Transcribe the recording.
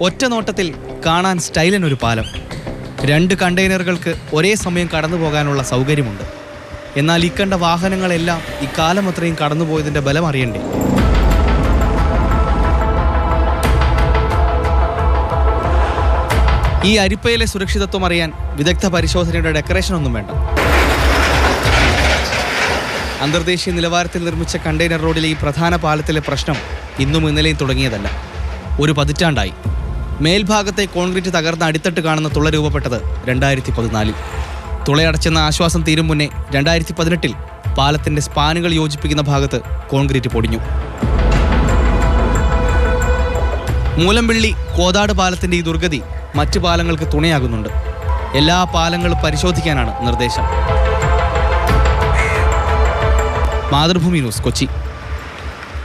ഒറ്റ നോട്ടത്തിൽ കാണാൻ സ്റ്റൈലിനൊരു പാലം. രണ്ട് കണ്ടെയ്നറുകൾക്ക് ഒരേ സമയം കടന്നു പോകാനുള്ള സൗകര്യമുണ്ട്. എന്നാൽ ഇക്കണ്ട കണ്ട വാഹനങ്ങളെല്ലാം ഇക്കാലം അത്രയും കടന്നുപോയതിന്റെ ബലം അറിയണ്ടേ? ഈ അരിപ്പയിലെ സുരക്ഷിതത്വം അറിയാൻ വിദഗ്ധ പരിശോധനയുടെ ഡെക്കറേഷൻ ഒന്നും വേണ്ട. അന്തർദേശീയ നിലവാരത്തിൽ നിർമ്മിച്ച കണ്ടെയ്നർ റോഡിലെ ഈ പ്രധാന പാലത്തിലെ പ്രശ്നം ഇന്നും ഇന്നലെയും തുടങ്ങിയതല്ല. ഒരു പതിറ്റാണ്ടായി. മേൽഭാഗത്തെ കോൺക്രീറ്റ് തകർന്ന അടിത്തട്ട് കാണുന്ന തുള രൂപപ്പെട്ടത് രണ്ടായിരത്തി പതിനാലിൽ തുളയടച്ചെന്ന ആശ്വാസം തീരും മുന്നേ രണ്ടായിരത്തി പതിനെട്ടിൽ പാലത്തിന്റെ സ്പാനുകൾ യോജിപ്പിക്കുന്ന ഭാഗത്ത് കോൺക്രീറ്റ് പൊടിഞ്ഞു. മൂലംപിള്ളി കോതാട് പാലത്തിന്റെ ഈ ദുർഗതി മറ്റു പാലങ്ങൾക്ക് തുണയാകുന്നുണ്ട്. എല്ലാ പാലങ്ങളും പരിശോധിക്കാനാണ് നിർദ്ദേശം. മാതൃഭൂമി ന്യൂസ് കൊച്ചി.